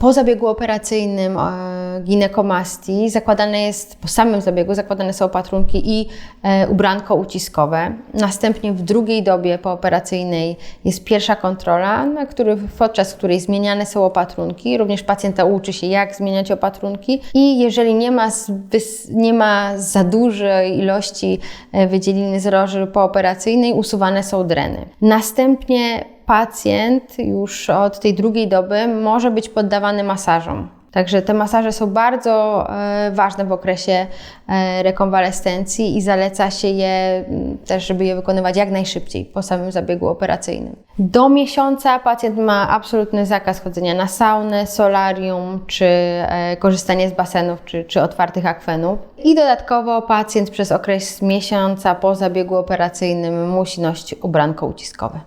Po zabiegu operacyjnym e, ginekomastii zakładane jest, po samym zabiegu zakładane są opatrunki i e, ubranko uciskowe. Następnie w drugiej dobie pooperacyjnej jest pierwsza kontrola, na który, podczas której zmieniane są opatrunki. Również pacjenta uczy się, jak zmieniać opatrunki i jeżeli nie ma, nie ma za dużej ilości e, wydzieliny z roży pooperacyjnej, usuwane są dreny. Następnie pacjent już od tej drugiej doby może być poddawany masażom. Także te masaże są bardzo e, ważne w okresie e, rekonwalescencji i zaleca się je m, też, żeby je wykonywać jak najszybciej po samym zabiegu operacyjnym. Do miesiąca pacjent ma absolutny zakaz chodzenia na saunę, solarium czy e, korzystanie z basenów czy, czy otwartych akwenów. I dodatkowo pacjent przez okres miesiąca po zabiegu operacyjnym musi nosić ubranko uciskowe.